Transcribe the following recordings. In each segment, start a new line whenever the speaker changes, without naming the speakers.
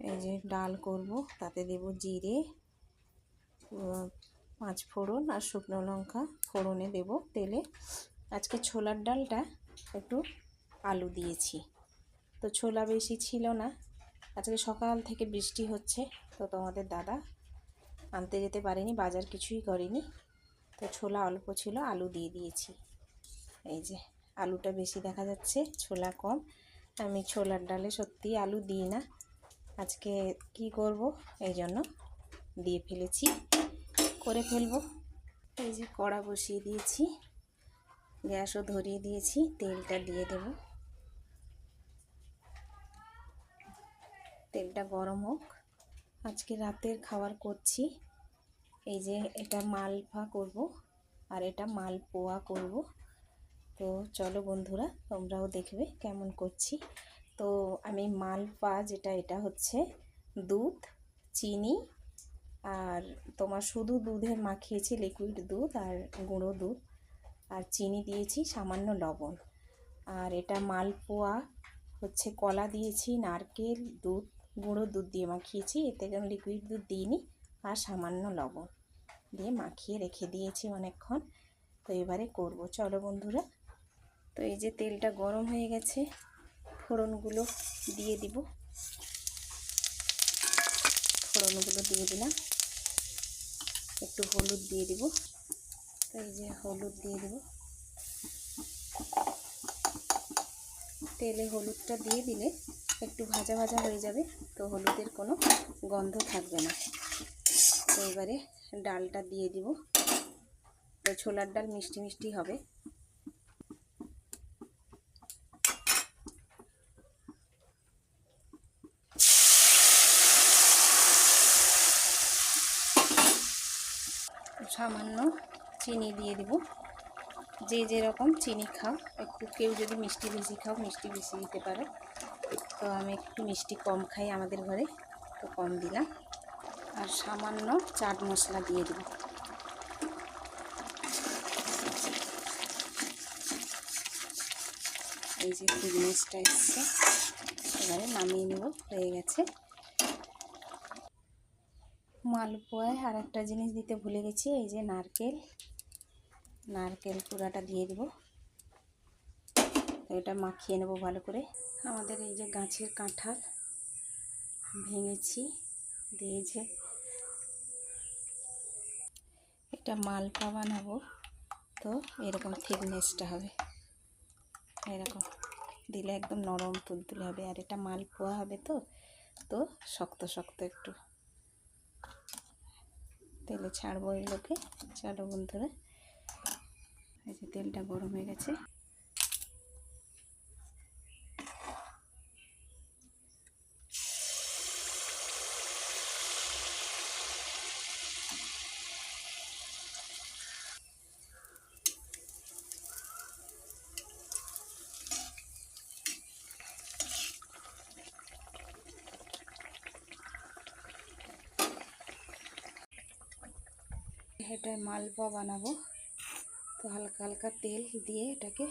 এই যে ডাল করব, তাতে দেব জিরে পাঁচ ফোড়ন আর শুকনো লঙ্কা। ফোড়নে দেব তেলে। আজকে ছোলার ডালটা একটু আলু দিয়েছি। তো ছোলা বেশি ছিল না। আজকে সকাল থেকে বৃষ্টি হচ্ছে, তো তোমাদের দাদা আনতে যেতে পারেনি, বাজার কিছুই করেনি। তো ছোলা অল্প ছিল, আলু দিয়ে দিয়েছি। এই যে আলুটা বেশি দেখা যাচ্ছে, ছোলা কম। আমি ছোলার ডালে সত্যি আলু দিই না। আজকে কি করব? এই জন্য দিয়ে ফেলেছি, করে ফেলব। এই যে কড়া বসিয়ে দিয়েছি, গ্যাসও ধরিয়ে দিয়েছি, তেলটা দিয়ে দেব। তেলটা গরম হোক। আজকে রাতের খাবার করছি। এই যে এটা মালপা করব আর এটা মালপোয়া করব। তো চলো বন্ধুরা, তোমরাও দেখবে কেমন করছি। তো আমি মালপা যেটা, এটা হচ্ছে দুধ, চিনি আর তোমার শুধু দুধে মাখিয়েছি লিকুইড দুধ আর গুঁড়ো দুধ। আর চিনি দিয়েছি সামান্য লবণ। আর এটা মালপোয়া হচ্ছে কলা দিয়েছি, নারকেল দুধ, গুঁড়ো দুধ দিয়ে মাখিয়েছি। এতে কোনো লিকুইড দুধ দিইনি আর সামান্য লবণ দিয়ে মাখিয়ে রেখে দিয়েছি অনেকক্ষণ। তো এবারে করব। চলো বন্ধুরা। তো এই যে তেলটা গরম হয়ে গেছে ফোড়নগুলো দিয়ে দিব। ফোড়নগুলো দিয়ে দিলাম। একটু হলুদ দিয়ে দিব। এই যে হলুদ দিয়ে দিব। তেলে হলুদটা দিয়ে দিলে একটু ভাজা ভাজা হয়ে যাবে, তো হলুদের কোনো গন্ধ থাকবে না। তো এবারে ডালটা দিয়ে দিব। তো ছোলার ডাল মিষ্টি মিষ্টি হবে। সামান্য চিনি দিয়ে দিব। যে যেরকম চিনি খাও, একটু কেউ যদি মিষ্টি বেশি খাও, মিষ্টি বেশি দিতে পারো। তো আমি একটু মিষ্টি কম খাই আমাদের ঘরে, তো কম দিলাম। আর সামান্য চাট মশলা দিয়ে দেব। এই যে ফিটনেসটা এসছে, এবারে নামিয়ে নেব, হয়ে গেছে। মালপোয়ায় আর একটা জিনিস দিতে ভুলে গেছি, এই যে নারকেল। নারকেল পুরাটা দিয়ে দেব। এটা মাখিয়ে নেব ভালো করে। আমাদের এই যে গাছের কাঁঠাল ভেঙেছি, দিয়ে যে এটা মালপা বানাবো, তো এরকম থিকনেসটা হবে। এরকম দিলে একদম নরম তুলতুলে হবে, আর এটা মালপোয়া হবে তো তো শক্ত শক্ত একটু। তেলে ছাড়বো এগুলোকে চলো বন্ধুরা এই যে তেলটা গরম হয়ে গেছে। এটা মালপোয়া বানাবো। তো হালকা হালকা তেল দিয়ে এটাকে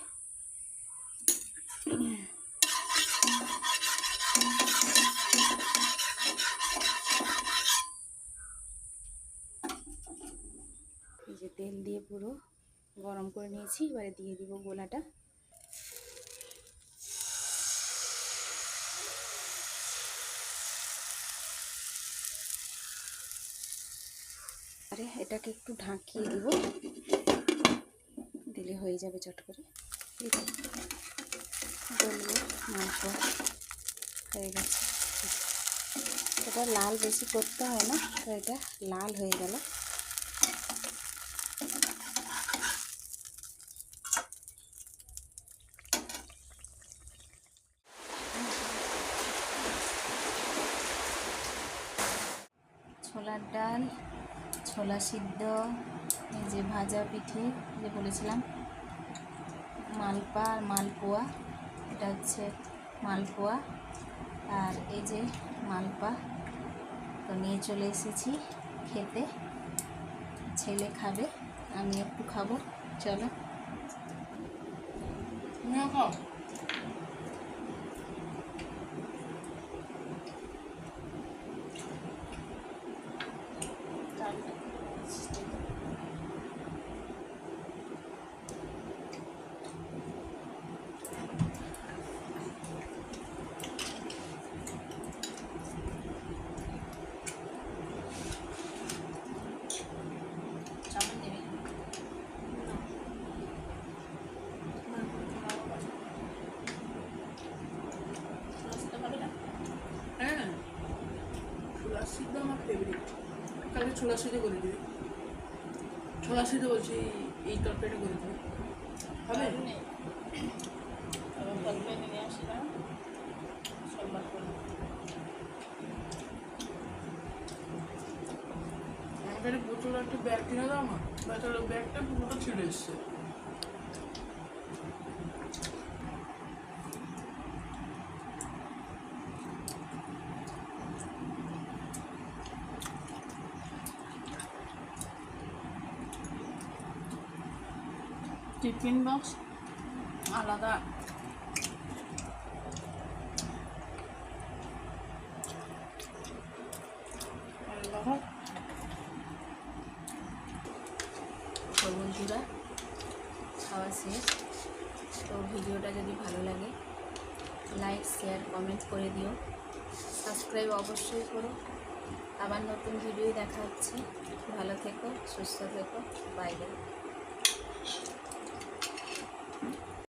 যে তেল দিয়ে পুরো গরম করে নিয়েছি। এবারে দিয়ে দিব গোলাটা। আরে এটাকে একটু ঢাকিয়ে দিব। দিলে হয়ে যাবে চট করে। মাংস হয়ে গেছে। এটা লাল বেশি করতে হয় না, তো এটা লাল হয়ে গেল। ছোলার ডাল ছোলা সিদ্ধ, এই যে ভাজা পিঠে যে বলেছিলাম, মালপা আর মালপোয়া, এটা হচ্ছে মালপোয়া, আর এই যে মালপা, তো নিয়ে চলে এসেছি খেতে, ছেলে খাবে, আমি একটু খাব, চলো।
আমার ফেভারিট কালকে ছোলা সিদ্ধ করে দিবি। ছোলা সিদ্ধ বলছি এই তরকারিটা করে দিবি। হবে?
তরকারি নিয়ে আসলাম। সোমবার করে
আমাকে একটা বোতল একটা ব্যাগ কিনে দাও ব্যাটার ব্যাগটা পুরোটা ছিঁড়ে এসছে।
টিফিন বক্স, আলাদা।
তো বন্ধুরা খাওয়া শেষ। তো ভিডিওটা যদি ভালো লাগে লাইক শেয়ার কমেন্ট করে দিও। সাবস্ক্রাইব অবশ্যই করো। আবার নতুন ভিডিও দেখা হচ্ছে। ভালো থেকো, সুস্থ থেকো। Bye bye